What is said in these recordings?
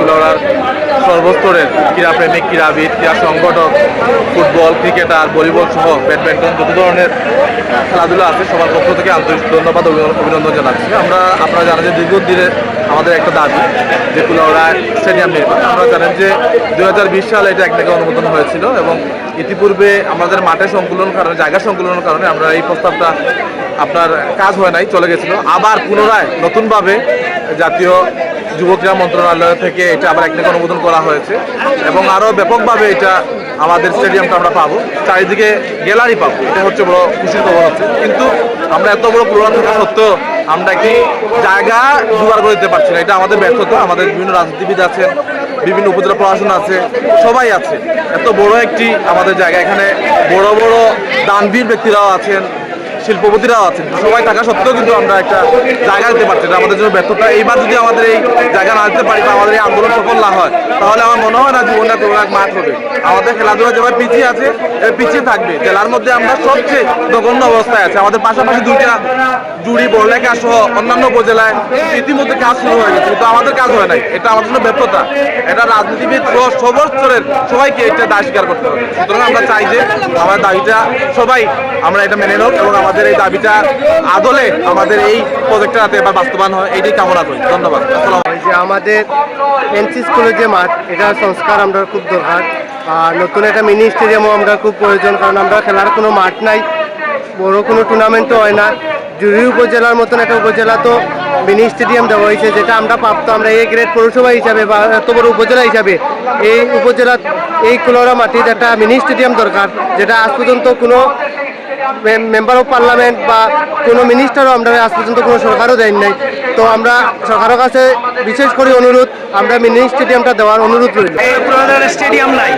কুলাউড়ার সর্বস্তরের ক্রীড়াপ্রেমিক, ক্রীড়াবিদ, ক্রীড়া সংগঠক, ফুটবল ক্রিকেটার, ভলিবল সহ ব্যাডমিন্টন যত ধরনের খেলাধুলা আছে সবার পক্ষ থেকে আন্তরিক ধন্যবাদ অভিনন্দন জানাচ্ছি। আমরা, আপনারা জানেন যে দীর্ঘদিনের আমাদের একটা দাবি যে কুলাউড়া স্টেডিয়াম নির্মাণ। আপনারা জানেন যে দু হাজার বিশ সালে এটা এক জায়গায় অনুমোদন হয়েছিল এবং ইতিপূর্বে আমাদের মাঠে সংকুলন কারণে, জায়গা সংকুলনের কারণে আমরা এই প্রস্তাবটা আপনার কাজ হয় নাই, চলে গেছিল। আবার পুনরায় নতুনভাবে জাতীয় যুব ক্রীড়া মন্ত্রণালয় থেকে এটা আবার একদিকে অনুমোদন করা হয়েছে এবং আরও ব্যাপকভাবে এটা আমাদের স্টেডিয়ামটা আমরা পাবো। চারিদিকে গ্যালারি পাবো। এটা হচ্ছে বড় খুশির খবর হচ্ছে। কিন্তু আমরা এত বড় পুরোনো থাকা সত্ত্বেও আমরা কি জায়গা জোগাড় করে দিতে পারছি না। এটা আমাদের ব্যর্থতা। আমাদের বিভিন্ন রাজনীতিবিদ আছেন, বিভিন্ন উপজেলা প্রশাসন আছে, সবাই আছে। এত বড় একটি আমাদের জায়গা। এখানে বড় বড় দানবীর ব্যক্তিরাও আছেন শিল্পপতিরাও আছেন। সবাই থাকা সত্ত্বেও কিন্তু আমরা একটা জায়গা দিতে পারছি না, আমাদের জন্য ব্যর্থতা। এইবার যদি আমাদের এই জায়গা না দিতে পারি আমাদের এই আন্দোলন সফল না হয়, তাহলে আমার মনে হয় না জীবনটা কোনো এক মাঠ হবে। আমাদের খেলাধুলা যেভাবে পিছিয়ে আছে পিছিয়ে থাকবে। জেলার মধ্যে আমরা সবচেয়ে জঘন্য অবস্থায় আছে। আমাদের পাশাপাশি দুইটা জুড়ি বড়লেখা সহ অন্যান্য উপজেলায় ইতিমধ্যে কাজ শুরু হয়ে গেছে, কিন্তু আমাদের কাজ হয় নাই। এটা আমাদের জন্য ব্যর্থতা। এটা রাজনীতিবিদ সবর সবাইকে এটা দায় স্বীকার করতে হবে। সুতরাং আমরা চাই যে, আমার দাবিটা সবাই, আমরা এটা মেনে নেব এবং আমাদের এই দাবিটা আদলে আমাদের এই প্রজেক্টটা এবার বাস্তবায়ন হয় এইটাই কামনা করি। ধন্যবাদ। যে আমাদের এনসি স্কুলের যে মাঠ, এটা সংস্কার আমরা খুব দরকার। আর নতুন একটা মিনি স্টেডিয়ামও আমরা খুব প্রয়োজন, কারণ আমরা খেলার কোনো মাঠ নাই, বড় কোনো টুর্নামেন্টও হয় না। জুড়ি উপজেলার মতন একটা উপজেলা তো মিনি স্টেডিয়াম দেওয়া হয়েছে, যেটা আমরা প্রাপ্ত। আমরা এই গ্রেড পৌরসভা হিসাবে বা এত বড় উপজেলা হিসাবে এই উপজেলা, এই কুলোরা মাটির একটা মিনি স্টেডিয়াম দরকার, যেটা আজ পর্যন্ত কোনো মেম্বার অফ পার্লামেন্ট বা কোনো মিনিস্টারও আমরা আজ পর্যন্ত কোনো সরকারও দেন নাই। তো আমরা সরকারের কাছে বিশেষ করে অনুরোধ, আমরা মিনি স্টেডিয়ামটা দেওয়ার অনুরোধ করি স্টেডিয়াম নাই।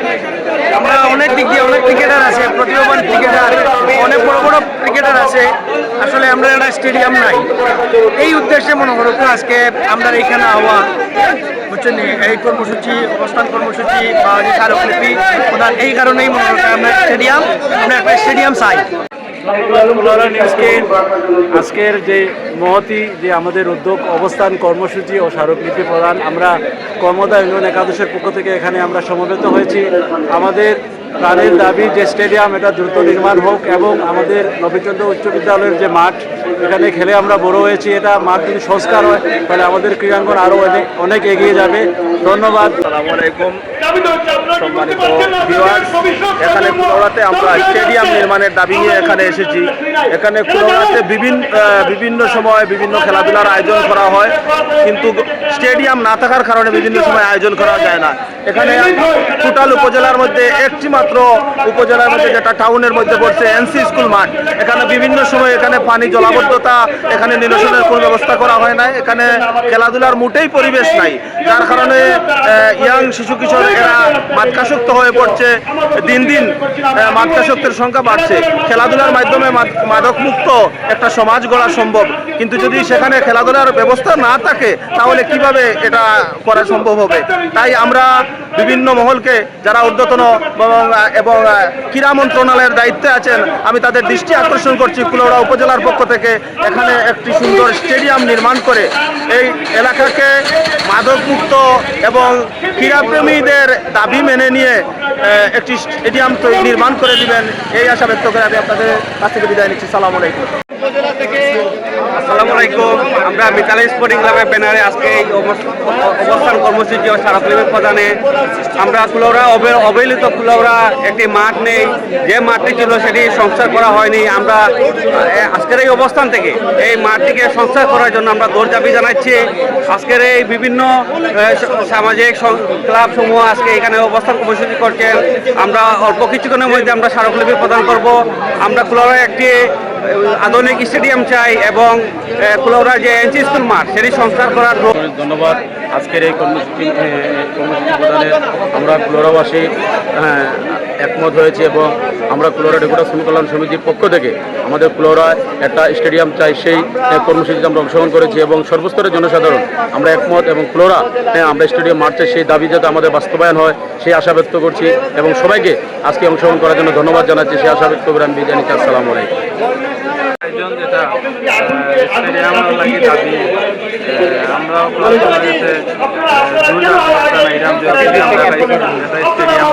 আমরা অনেক দিক দিয়ে অনেক ক্রিকেটার আছে, প্রতিভাবান ক্রিকেটার অনেক বড় বড় ক্রিকেটার আছে। আসলে আমরা একটা স্টেডিয়াম নাই। এই উদ্দেশ্যে মনে করো আজকে আমরা এখানে হওয়া বুঝছেন এই কর্মসূচি, অবস্থান কর্মসূচি বা যে এই কারণেই মনে করো আমরা স্টেডিয়াম, আমরা একটা স্টেডিয়াম চাই। আজকের যে মহতি, যে আমাদের উদ্যোগ, অবস্থান, কর্মসূচি ও স্মারকলিপি প্রদান, আমরা কর্মদা ইউনিয়ন একাদশের পক্ষ থেকে এখানে আমরা সমবেত হয়েছি। আমাদের প্রাণের দাবি যে স্টেডিয়াম এটা দ্রুত নির্মাণ হোক এবং আমাদের নবীচন্দ্র উচ্চ বিদ্যালয়ের যে মাঠ এখানে খেলে আমরা বড় হয়েছি। এটা মাঠ যদি সংস্কার হয় তাহলে আমাদের ক্রীড়াঙ্গন আরও অনেক অনেক এগিয়ে যাবে। ধন্যবাদ। আলাইকুম। সম্মানিত এখানে কুলাউড়াতে আমরা স্টেডিয়াম নির্মাণের দাবি নিয়ে এখানে এসেছি। এখানে কুলাউড়াতে বিভিন্ন আহ, বিভিন্ন সময় বিভিন্ন খেলাধুলার আয়োজন করা হয়। কিন্তু স্টেডিয়াম না থাকার কারণে বিভিন্ন সময় আয়োজন করা যায় না। এখানে টোটাল উপজেলার মধ্যে একটি মাত্র উপজেলার মধ্যে যেটা টাউনের মধ্যে পড়ছে, এনসি স্কুল মাঠ। এখানে বিভিন্ন সময় এখানে পানি জলাবদ্ধতা, এখানে নিরসনের কোনো ব্যবস্থা করা হয় না এখানে খেলাধুলার মোটেই পরিবেশ নাই। যার কারণে ইয়াং শিশু কিশোর এরা মাদকাসক্ত হয়ে পড়ছে। দিন দিন মাদকাসক্তের সংখ্যা বাড়ছে। খেলাধুলার মাধ্যমে মাদ- মাদকমুক্ত একটা সমাজ গড়া সম্ভব। কিন্তু যদি সেখানে খেলাধুলার ব্যবস্থা না থাকে, তাহলে কীভাবে এটা করা সম্ভব হবে? তাই আমরা বিভিন্ন মহলকে যারা ঊর্ধ্বতন এবং ক্রীড়া মন্ত্রণালয়ের দায়িত্বে আছেন, আমি তাদের দৃষ্টি আকর্ষণ করছি কুলৌড়া উপজেলার পক্ষ থেকে। এখানে একটি সুন্দর স্টেডিয়াম নির্মাণ করে এই এলাকাকে মাদকমুক্ত এবং ক্রীড়াপ্রেমীদের দাবি মেনে নিয়ে একটি স্টেডিয়াম নির্মাণ করে দিবেন। এই আশা ব্যক্ত করে আমি আপনাদের কাছ থেকে বিদায় নিচ্ছি। সালাম আলাইকুম। আলাইকুম। আমরা মিতালি স্পোর্টিং ক্লাবের ব্যানারে আজকে এই অবস্থান কর্মসূচি ও স্মারকলিপি প্রদানে আমরা কুলৌরা অবহেলিত কুলৌরা একটি মাঠ নেই। যে মাঠটি ছিল সেটি সংস্কার করা হয়নি। আমরা আজকের এই অবস্থান থেকে এই মাঠটিকে সংস্কার করার জন্য আমরা দৌড় দাবি জানাচ্ছি। আজকের এই বিভিন্ন সামাজিক ক্লাব সমূহ আজকে এখানে অবস্থান কর্মসূচি করছেন। আমরা অল্প কিছুক্ষণের মধ্যে আমরা স্মারকলিপি প্রদান করব। আমরা কুলৌরা একটি আধুনিক স্টেডিয়াম চাই এবং কুলৌরা যে এনসি স্কুল মাঠ সেটি সংস্কার করার ধন্যবাদ। আজকের এই কর্মসূচি কর্মসূচি আমরা কুলোরাবাসী হ্যাঁ, একমত হয়েছে এবং আমরা কুলোরা ডেপুটা শ্রমিক কল্যাণ সমিতির পক্ষ থেকে আমাদের কুলোরায় একটা স্টেডিয়াম চাই সেই কর্মসূচিতে আমরা অংশগ্রহণ করেছি এবং সর্বস্তরের জনসাধারণ আমরা একমত এবং কুলোরা হ্যাঁ, আমরা স্টেডিয়াম মারছে সেই দাবি যাতে আমাদের বাস্তবায়ন হয় সেই আশা ব্যক্ত করছি এবং সবাইকে আজকে অংশগ্রহণ করার জন্য ধন্যবাদ জানাচ্ছি সেই আশা ব্যক্ত করে আমি নিচ্ছি আসসালামু আলাইকুম। আয়োজন যেটা স্টেডিয়াম লাগে দাবি আমরা স্টেডিয়াম